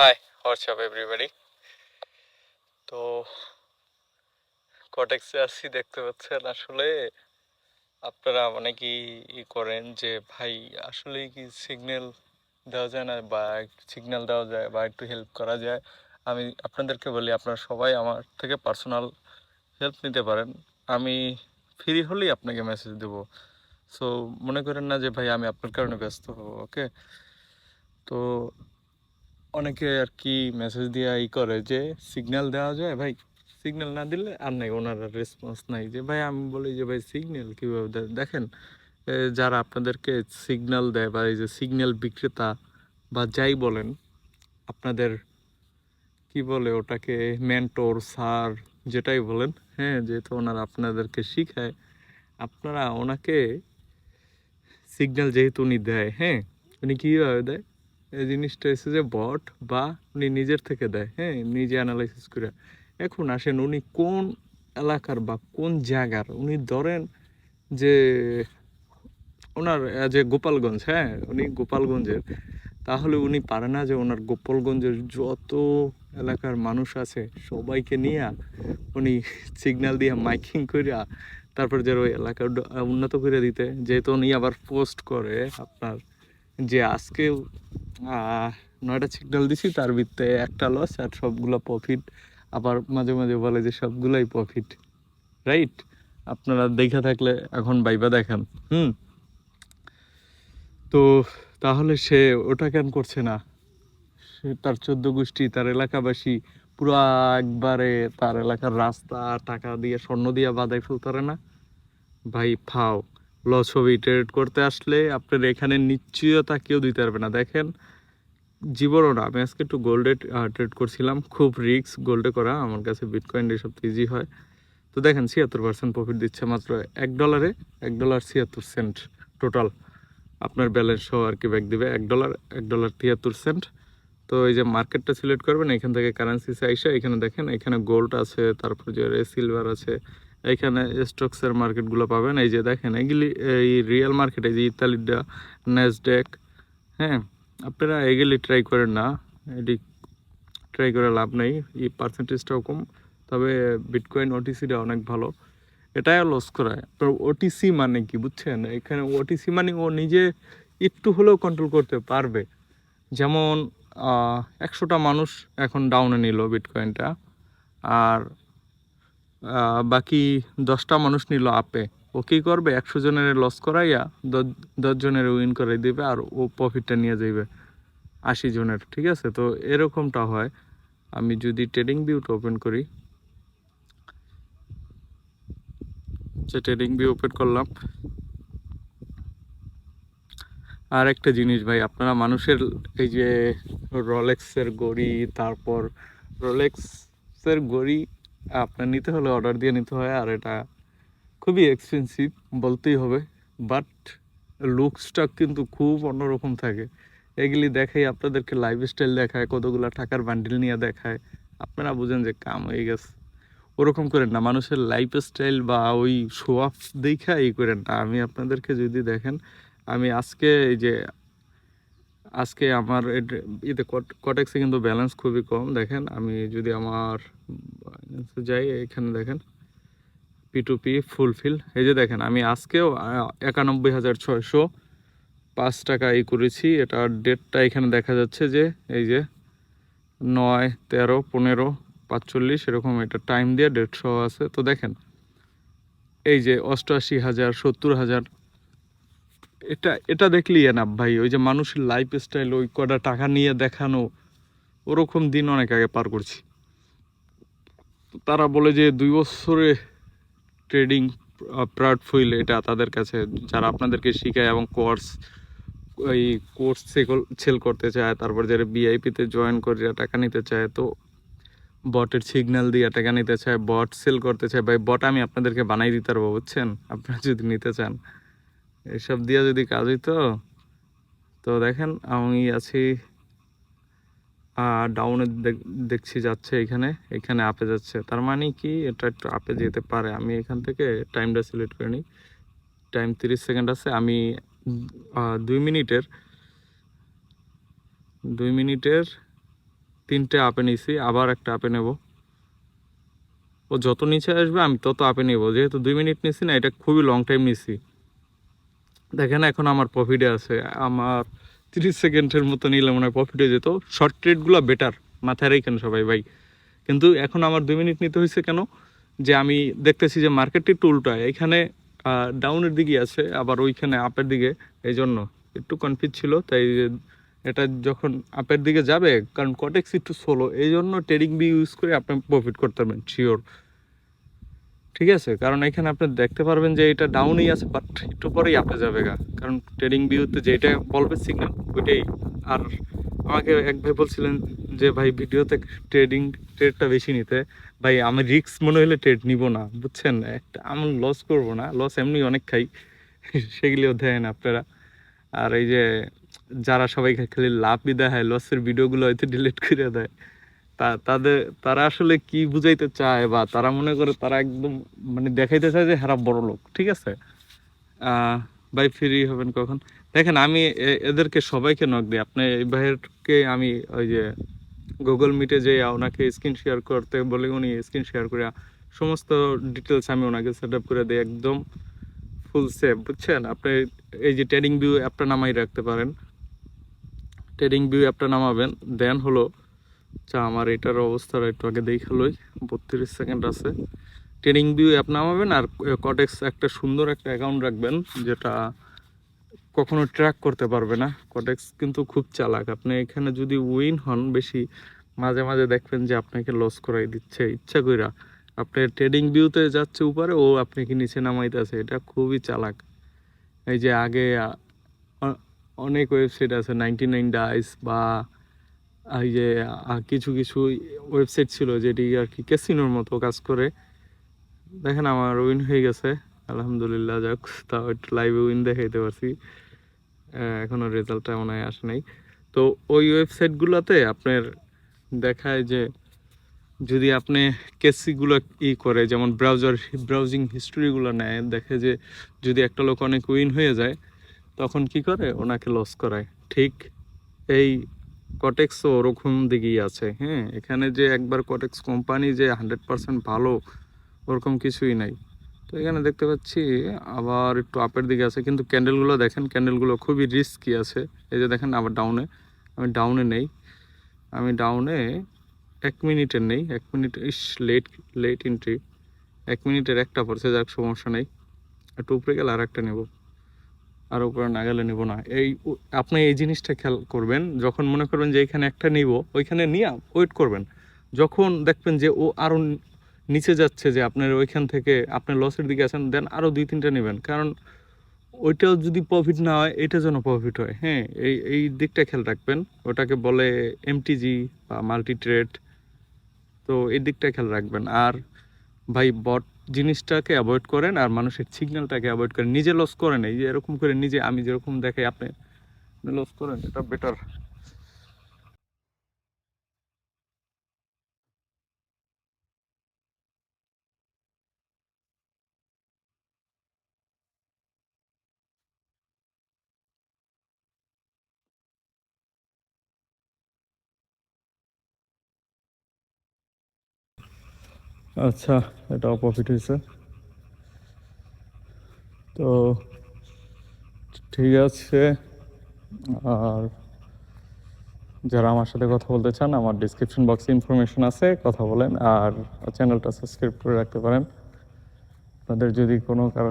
High WhatsApp everybody তো কটেক্সে আসছি দেখতে পাচ্ছেন আসলে আপনারা অনেকেই ই করেন যে, ভাই আসলে কি সিগন্যাল দেওয়া যায় না বা সিগন্যাল দেওয়া যায় বা একটু হেল্প করা যায়? আমি আপনাদেরকে বলি, আপনারা সবাই আমার থেকে পার্সোনাল হেল্প নিতে পারেন। আমি ফ্রি হলেই আপনাকে মেসেজ দেবো। সো মনে করেন না যে, ভাই, আমি আপনার কারণে ব্যস্ত হব ওকে তো অনেকে আর কি মেসেজ দিয়ে ই করে যে সিগন্যাল দেওয়া যায়? ভাই সিগন্যাল না দিলে আর নাই। ওনার রেসপন্স নাই যে, ভাই, আমি বলি যে, ভাই সিগন্যাল কীভাবে দেখেন যারা আপনাদেরকে সিগন্যাল দেয় বা এই যে সিগন্যাল বিক্রেতা বা যাই বলেন, আপনাদের কি বলে ওটাকে মেন্টর স্যার যেটাই বলেন হ্যাঁ যেহেতু ওনারা আপনাদেরকে শিখায়, আপনারা ওনাকে সিগন্যাল যেহেতু উনি দেয় হ্যাঁ উনি কীভাবে দেয়? এই জিনিসটা এসে যে বট বা উনি নিজের থেকে দেয় হ্যাঁ নিজে অ্যানালাইসিস করে। এখন আসেন উনি কোন এলাকার বা কোন জায়গার? উনি ধরেন যে ওনার যে গোপালগঞ্জ হ্যাঁ উনি গোপালগঞ্জের। তাহলে উনি পারে না যে ওনার গোপালগঞ্জের যত এলাকার মানুষ আছে সবাইকে নিয়ে উনি সিগন্যাল দিয়ে মাইকিং করিয়া তারপর যে ওই এলাকা উন্নত করে দিতে। যেহেতু উনি আবার পোস্ট করে আপনার যে আজকে নয়টা সিগন্যাল দিছি, তার ভিত্তে একটা লস আর সবগুলো প্রফিট আবার মাঝে মাঝে বলে যে সবগুলোই প্রফিট রাইট আপনারা দেখে থাকলে এখন বাইবা দেখেন, হুম? তো তাহলে সে ওটা কেন করছে না? সে তার চোদ্দ গোষ্ঠী, তার এলাকাবাসী পুরো একবারে তার এলাকার রাস্তা, টাকা দিয়ে, স্বর্ণ দিয়ে বাদাই ফেলতারে না? ভাই, ফাও। লস হবে ট্রেড করতে আসলে আপনার এখানে নিশ্চয়তা কেউ দিতে পারবে না। দেখেন, জীবনও না, আমি আজকে একটু গোল্ডে ট্রেড করছিলাম, খুব রিস্ক গোল্ডে করা, আমার কাছে বিটকয়েন সব ইজি হয়। তো দেখেন, ছিয়াত্তর পার্সেন্ট প্রফিট দিচ্ছে মাত্র এক ডলারে এক ডলার ছিয়াত্তর সেন্ট টোটাল আপনার ব্যালেন্স সহ আর কি ব্যাক দিবে, এক ডলার এক ডলার তিয়াত্তর সেন্ট তো এই যে মার্কেটটা সিলেক্ট করবেন, এখান থেকে কারেন্সি আইসা, এখানে দেখেন, এখানে গোল্ড আছে, তারপর যে সিলভার আছে এইখানে স্টকসের মার্কেটগুলো পাবেন। এই যে দেখেন, এগুলি, এই রিয়েল মার্কেট যে ইতালিটা ন্যাসডেক হ্যাঁ? আপনারা এগুলি ট্রাই করেন না। এটি ট্রাই করে লাভ নেই। এই পার্সেন্টেজটাও কম। তবে বিটকয়েন ওটিসিটা অনেক ভালো। এটাই লস করায় তো ওটিসি মানে কি বুঝছেন? এখানে ওটিসি মানে ও নিজে একটু হলেও কন্ট্রোল করতে পারবে। যেমন একশোটা মানুষ এখন ডাউনে নিল বিটকয়েনটা আর বাকি দশটা মানুষ নিল আপে। ও কী করবে? একশো জনের লস করাইয়া দশ- জনের উইন করাই দিবে আর ও প্রফিটটা নিয়ে যাইবে আশি জনের, ঠিক আছে? তো এরকমটা হয়। আমি যদি ট্রেডিং ভিউটা ওপেন করি। ট্রেডিং ভিউ ওপেন করলাম। আর একটা জিনিস ভাই, আপনারা মানুষের এই যে রোলেক্সের ঘড়ি তারপর রোলেক্সের ঘড়ি আপনার নিতে হলে অর্ডার দিয়ে নিতে হয়, আর এটা খুবই এক্সপেন্সিভ বলতেই হবে। বাট লুকসটা কিন্তু খুব অন্যরকম থাকে। এগুলি দেখাই আপনাদেরকে লাইফস্টাইল দেখায়, কতগুলো টাকার বান্ডিল নিয়ে দেখায়। আপনারা বুঝেন যে কাম হয়ে গেছে। ওরকম করেন না, মানুষের লাইফস্টাইল বা ওই শো অফ দেখা এই করেন না। আমি আপনাদেরকে যদি দেখেন, আমি আজকে এই যে আজকে আমার ইতে কটেক্সে কিন্তু ব্যালেন্স খুবই কম। দেখেন, আমি যদি আমার যাই, এখানে দেখেন পি টু পি ফুলফিল এই যে দেখেন, আমি আজকেও একানব্বই হাজার ছয়শো পাঁচ টাকা ই করেছি। এটা ডেটটা এখানে দেখা যাচ্ছে যে, এই যে নয়, তেরো, পনেরো, পাঁচচল্লিশ, এরকম এটা টাইম দিয়ে ডেট সহ আছে। তো দেখেন, এই যে অষ্টআশি হাজার, সত্তর হাজার এটা এটা দেখলি না ভাই, ওই যে মানুষের লাইফ স্টাইল ওই কটা টাকা নিয়ে দেখানো, ওরকম দিন অনেক আগে পার করছি। তারা বলে যে দুই বছরে ট্রেডিং প্ল্যাটফর্ম এটা তাদের কাছে, যারা আপনাদেরকে শেখায় এবং কোর্স এই কোর্স সেল করতে চায়, তারপর যারা বিআইপিতে জয়েন করে টাকা নিতে চায়, তো বটের সিগন্যাল দিয়ে টাকা নিতে চায় বট সেল করতে চায়। ভাই বট আমি আপনাদেরকে বানাই দিতে পারব, বুঝছেন? আপনারা যদি নিতে চান। এসব দিয়ে যদি কাজ হইতো, তো দেখেন আমি আছি ডাউনে দেখছি যাচ্ছে এখানে এখানে আপে যাচ্ছে। তার মানে কি? এটা একটু আপে যেতে পারে। আমি এখান থেকে টাইমটা সিলেক্ট করে নিই। টাইম তিরিশ সেকেন্ড আছে। আমি দুই মিনিটের দুই মিনিটের তিনটে আপে নিছি। আবার একটা আপে নেব। ও যত নিচে আসবে, আমি তত আপে নেব। যেহেতু দুই মিনিট নিছি না, এটা খুবই লং টাইম নিছি। দেখেন, এখন আমার প্রফিটে আছে, আমার তিরিশ সেকেন্ডের মতো নিলে মনে হয় প্রফিটে যেত। শর্ট ট্রেডগুলো বেটার মাথায় রেখেন সবাই ভাই। কিন্তু এখন আমার দুই মিনিট নিতে হয়েছে কেন? যে আমি দেখতেছি যে মার্কেটটি উল্টায় এখানে ডাউনের দিকে আছে, আবার ওইখানে আপের দিকে এই জন্য একটু কনফিউজ ছিল। তাই এটা যখন আপের দিকে যাবে, কারণ কটেক্স একটু সোলো এই জন্য ট্রেডিং বি ইউজ করে আপনি প্রফিট করতে পারবেন শিওর ঠিক আছে? কারণ এখানে আপনি দেখতে পারবেন যে এটা ডাউনই আছে বাট একটু পরেই আপে যাবে গা। কারণ ট্রেডিং ভিউতে যেটা বলবে সিগন্যাল ওইটাই। আর আমাকে এক ভাই বলছিলেন যে, ভাই, ভিডিওতে ট্রেডিং ট্রেডটা বেশি নিতে। ভাই, আমি রিস্ক মনে হলে ট্রেড নিব না। বুঝছেন? একটা আমি লস করব না। লস এমনি অনেক খাই। সেগুলিও দেন আপনারা। আর এই যে, যারা সবাই খালি লাভ দেয় হয় লসের ভিডিওগুলো হয়তো ডিলিট করে দেয়। তাদের, তারা আসলে কি বুঝাইতে চায় বা তারা মনে করে তারা একদম মানে দেখাইতে চায় যে হারা বড় লোক, ঠিক আছে? ভাই ফ্রি হবেন কখন? দেখেন, আমি এদেরকে সবাইকে নক দিই। আপনি এই ভাইয়েরকে আমি ওই যে গুগল মিটে যে ওনাকে স্ক্রিন শেয়ার করতে বলে, উনি স্ক্রিন শেয়ার করে সমস্ত ডিটেলস আমি ওনাকে সেট আপ করে দিই একদম ফুল সেভ বুঝছেন? আপনি এই যে ট্রেডিং ভিউ অ্যাপটা নামাই রাখতে পারেন। ট্রেডিং ভিউ অ্যাপটা নামাবেন দেন হলো আচ্ছা আমার এটার অবস্থাটা একটু আগে দেখালোই বত্রিশ সেকেন্ড আছে। ট্রেডিং ভিউ অ্যাপ নামাবেন আর কটেক্স একটা সুন্দর একটা অ্যাকাউন্ট রাখবেন, যেটা কখনো ট্র্যাক করতে পারবে না। কটেক্স কিন্তু খুব চালাক। আপনি এখানে যদি উইন হন, বেশি মাঝে মাঝে দেখবেন যে আপনাকে লস করাই দিচ্ছে। ইচ্ছা কইরা আপনি ট্রেডিং ভিউতে যাচ্ছে উপরে, ও আপনাকে নিচে নামাইতেছে। এটা খুবই চালাক। এই যে আগে অনেক ওয়েবসাইট আছে, নাইনটি নাইন ডাইস বা এই যে কিছু কিছু ওয়েবসাইট ছিল যেটি আর কি ক্যাসিনোর মতো কাজ করে। দেখেন আমার উইন হয়ে গেছে। আলহামদুলিল্লাহ, যাক, তাও একটু লাইভে উইন দেখাইতে পারছি। এখনও এখনও রেজাল্টটা মনে হয় আসে নাই। তো ওই ওয়েবসাইটগুলোতে আপনার দেখায় যে, যদি আপনি কেসিগুলো ই করে, যেমন ব্রাউজার ব্রাউজিং হিস্টোরিগুলো নেয়, দেখে যে যদি একটা লোক অনেক উইন হয়ে যায়, তখন কি করে? ওনাকে লস করায়। ঠিক এই কটেক্সও ওরকম দিকেই আছে হ্যাঁ? এখানে যে একবার কটেক্স কোম্পানি যে হান্ড্রেড পারসেন্ট ভালো, ওরকম কিছুই নাই। তো এখানে দেখতে পাচ্ছি, আবার একটু আপের দিকে আছে, কিন্তু ক্যান্ডেলগুলো দেখেন ক্যান্ডেলগুলো খুবই রিস্কি আছে। এই যে দেখেন, আবার ডাউনে আমি ডাউনে নেই। আমি ডাউনে এক মিনিটের নেই, এক minute is late late entry এক মিনিটের একটা পড়ছে, যাক, সমস্যা নেই। একটু উপরে গেলে আর একটা নেব। আর উপরে না গেলে নেব না। এই আপনি এই জিনিসটা খেয়াল করবেন, যখন মনে করবেন যে এখানে একটা নিব, ওইখানে নিয়ে ওয়েট করবেন। যখন দেখবেন যে ও আরও নিচে যাচ্ছে যে আপনার ওইখান থেকে আপনার লসের দিকে আছেন দেন আরও দুই, তিনটা নেবেন। কারণ ওইটাও যদি প্রফিট না হয়, এটা যেন প্রফিট হয়। হ্যাঁ এই এই দিকটা খেয়াল রাখবেন। ওটাকে বলে এমটিজি বা মাল্টি ট্রেড তো এই দিকটা খেয়াল রাখবেন। আর ভাই বট জিনিসটাকে অ্যাভয়েড করেন আর মানুষের সিগন্যালটাকে অ্যাভয়েড করেন। নিজে লস করেন। এই যে এরকম করে নিজে আমি যেরকম দেখাই, আপনি লস করেন, এটা বেটার আচ্ছা এটাও প্রফিট হয়েছে। তো ঠিক আছে, আর যারা আমার সাথে কথা বলতে চান, আমার ডিসক্রিপশন বক্সে ইনফরমেশন আছে, কথা বলেন, আর চ্যানেলটা সাবস্ক্রাইব করে রাখতে পারেন। আপনাদের যদি কোনো কারও